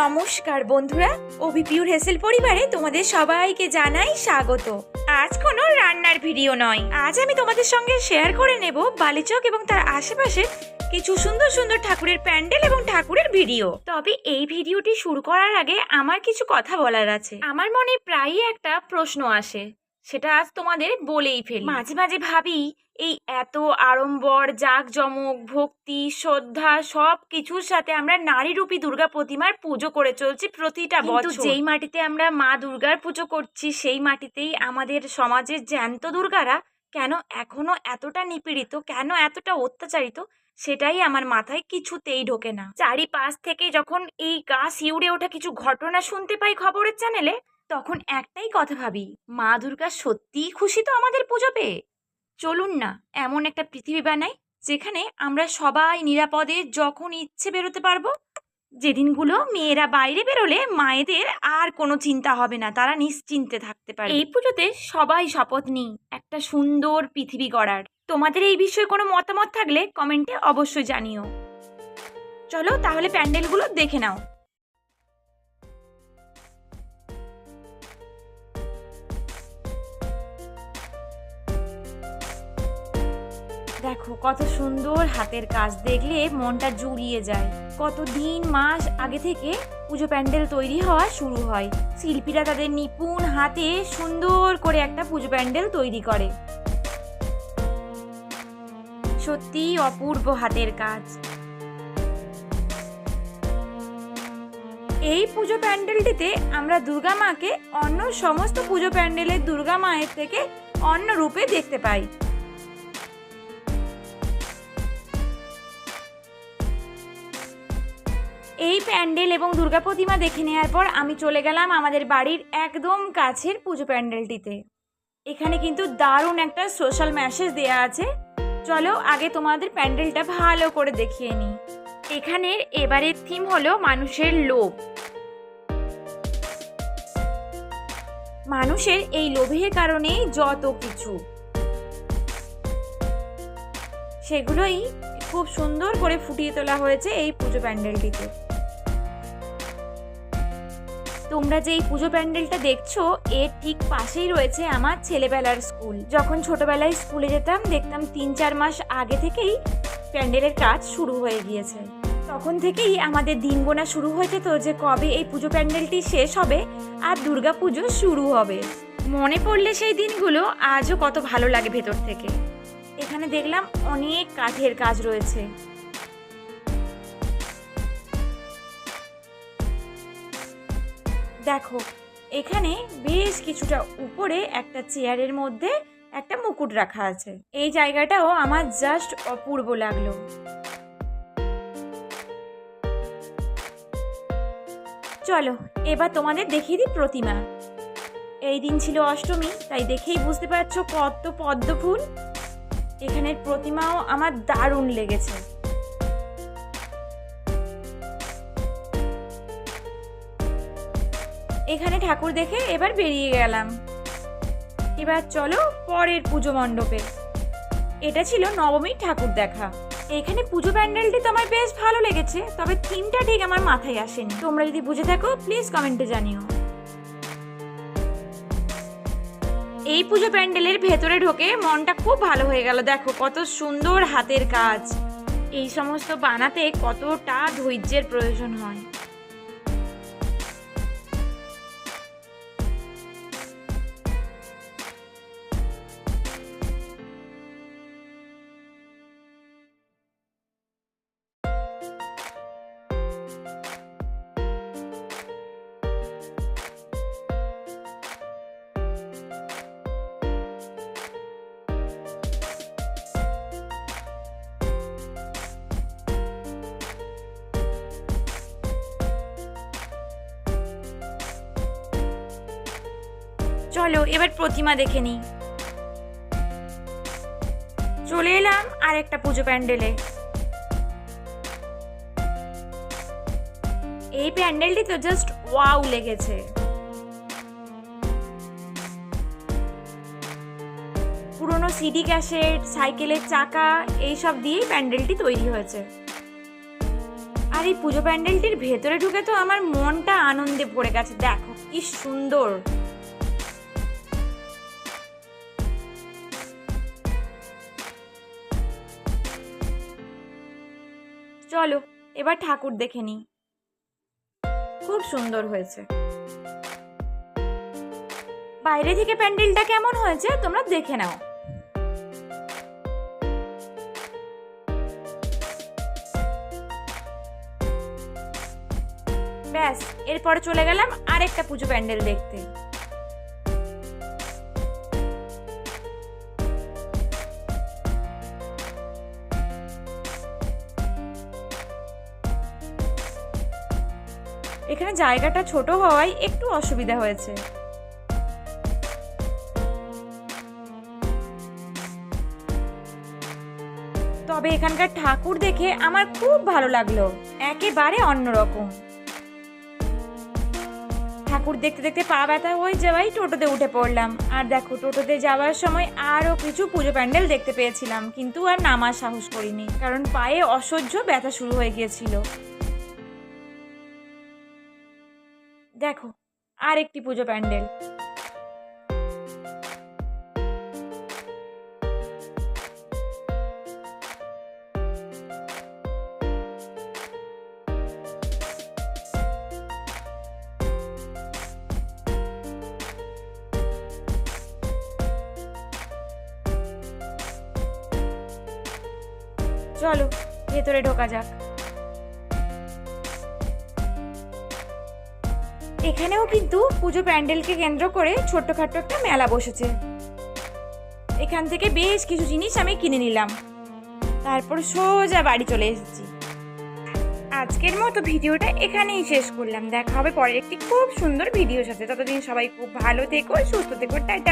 নমস্কার বন্ধুরা, অভিপিউর হেসেল পরিবারে তোমাদের সবাইকে জানাই স্বাগত। আজ কোনো রান্নার ভিডিও নয়। আজ আমি তোমাদের সঙ্গে শেয়ার করে নেব বালিচক এবং তার আশেপাশে কিছু সুন্দর সুন্দর ঠাকুরের প্যান্ডেল এবং ঠাকুরের ভিডিও। তবে এই ভিডিওটি শুরু করার আগে আমার কিছু কথা বলার আছে। আমার মনে প্রায়ই একটা প্রশ্ন আসে, সেটা আজ তোমাদের বলেই ফেলি। মাঝে মাঝে ভাবি এই এত আড়ম্বর জাঁকজমক ভক্তি শ্রদ্ধা সব কিছুর সাথে আমরা নারীরূপী দুর্গা প্রতিমার পুজো করে চলছি প্রতিটা বছর। যেই মাটিতে আমরা মা দুর্গার পুজো করছি সেই মাটিতেই আমাদের সমাজের জ্যান্ত দুর্গারা কেন এখনও এতটা নিপীড়িত কেন এতটা অত্যাচারিত সেটাই আমার মাথায় কিছুতেই ঢোকে না। চারিপাশ থেকে যখন এই গা শিউড়ে ওঠা কিছু ঘটনা শুনতে পাই খবরের চ্যানেলে তখন একটাই কথা ভাবি মা দুর্গা সত্যিই খুশি তো আমাদের পুজো পেয়ে? চলুন না, এমন একটা পৃথিবী বানাই যেখানে আমরা সবাই নিরাপদে যখন ইচ্ছে বেরোতে পারব। যেদিনগুলো মেয়েরা বাইরে বেরোলে মায়েদের আর কোনো চিন্তা হবে না, তারা নিশ্চিন্তে থাকতে পারে এই পুজোতে সবাই শপথ নিই, একটা সুন্দর পৃথিবী গড়ার। তোমাদের এই বিষয়ে কোনো মতামত থাকলে কমেন্টে অবশ্যই জানিও। চলো তাহলে প্যান্ডেলগুলো দেখে নাও। দেখো, কত সুন্দর হাতের কাজ দেখলে মনটা জুড়িয়ে যায়। কত দিন, মাস আগে থেকে পুজো প্যান্ডেল তৈরি হওয়া শুরু হয়। শিল্পীরা তাদের নিপুণ হাতে সুন্দর করে একটা পুজো প্যান্ডেল তৈরি করে। সত্যি অপূর্ব হাতের কাজ। এই পুজো প্যান্ডেলটিতে আমরা দুর্গা মাকে অন্য সমস্ত পুজো প্যান্ডেলের দুর্গা মায়ের থেকে অন্য রূপে দেখতে পাই। এই প্যান্ডেল এবং দুর্গা প্রতিমা দেখে নেওয়ার পর আমি চলে গেলাম আমাদের বাড়ির একদম কাছের পুজো প্যান্ডেলটিতে। এখানে কিন্তু দারুণ একটা সোশ্যাল মেসেজ দেয়া আছে। চলো আগে তোমাদের প্যান্ডেলটা ভালো করে দেখিয়ে নিই। এখানের এবারের থিম হলো মানুষের লোভ। মানুষের এই লোভের কারণেই যত কিছু। সেগুলোই খুব সুন্দর করে ফুটিয়ে তোলা হয়েছে এই পুজো প্যান্ডেলটিতে। তোমরা যে এই পুজো প্যান্ডেলটা দেখছ, এর ঠিক পাশেই রয়েছে আমার ছেলেবেলার স্কুল। যখন ছোটবেলায় স্কুলে যেতাম, দেখতাম তিন চার মাস আগে থেকেই প্যান্ডেলের কাজ শুরু হয়ে গিয়েছে। তখন থেকেই আমাদের দিন গোনা শুরু হয়ে যেত যে কবে এই পুজো প্যান্ডেলটি শেষ হবে আর দুর্গা পুজো শুরু হবে। মনে পড়লে সেই দিনগুলো আজও কত ভালো লাগে ভেতর থেকে। এখানে দেখলাম অনেক কাঠের কাজ রয়েছে। দেখো, এখানে বেশ কিছুটা উপরে একটা চেয়ারের মধ্যে একটা মুকুট রাখা আছে। এই জায়গাটাও আমার জাস্ট অপূর্ব লাগল। চলো, এবার তোমাদের দেখিয়ে দিই প্রতিমা। এই দিন ছিল অষ্টমী, তাই দেখেই বুঝতে পারছ কত পদ্ম ফুল এখানের প্রতিমাও আমার দারুণ লেগেছে। এখানে ঠাকুর দেখে এবার বেরিয়ে গেলাম। এবার চলো পরের পুজো মণ্ডপে। এটা ছিল নবমীর ঠাকুর দেখা। এখানে পুজো প্যান্ডেলটি তো আমার বেশ ভালো লেগেছে, তবে থিমটা ঠিক আমার মাথায় আসেনি। তোমরা যদি বুঝে থাকো প্লিজ কমেন্টে জানিও। এই পুজো প্যান্ডেলের ভেতরে ঢোকে মনটা খুব ভালো হয়ে গেল। দেখো কত সুন্দর হাতের কাজ। এই সমস্ত বানাতে কতটা ধৈর্যের প্রয়োজন হয়। চলো, এবার প্রতিমা দেখে নিই। চলে এলাম আর একটা পুজো প্যান্ডেলে। এই প্যান্ডেলটি তো জাস্ট ওয়াও লেগেছে। পুরনো সিডি ক্যাসেট সাইকেলের চাকা, এইসব দিয়েই প্যান্ডেলটি তৈরি হয়েছে। আর এই পুজো প্যান্ডেলটির ভেতরে ঢুকে তো আমার মনটা আনন্দে ভরে গেছে। দেখো, কি সুন্দর। চলো, এবার ঠাকুর দেখে নিই। খুব সুন্দর হয়েছে। বাইরে থেকে প্যান্ডেলটা কেমন হয়েছে, তোমরা দেখে নাও। ব্যাস, এরপরে চলে গেলাম আরেকটা পুজো প্যান্ডেল দেখতে। এখানে জায়গাটা ছোট হওয়ায় একটু অসুবিধা হয়েছে। তবে এখানকার ঠাকুর দেখে আমার খুব ভালো লাগল। একেবারে অন্যরকম। ঠাকুর দেখতে দেখতে পা ব্যথা হয়ে যাওয়াই টোটোতে উঠে পড়লাম। আর দেখো, টোটোতে যাওয়ার সময় আরও কিছু পুজো প্যান্ডেল দেখতে পেয়েছিলাম, কিন্তু আর নামার সাহস করিনি, কারণ পায়ে অসহ্য ব্যথা শুরু হয়ে গিয়েছিল। দেখো আর একটি পুজো প্যান্ডেল। চলো ভেতরে ঢোকা যাক। এখানেও কিন্তু পুজো প্যান্ডেলকে কেন্দ্র করে ছোট্টখাট্ট একটা মেলা বসেছে। এখান থেকে বেশ কিছু জিনিস আমি কিনে নিলাম। তারপর সোজা বাড়ি চলে এসেছি। আজকের মতো ভিডিওটা এখানেই শেষ করলাম। দেখা হবে পরের একটি খুব সুন্দর ভিডিও সাথে। ততদিন সবাই খুব ভালো থেকো, সুস্থ থেকো। টাটা।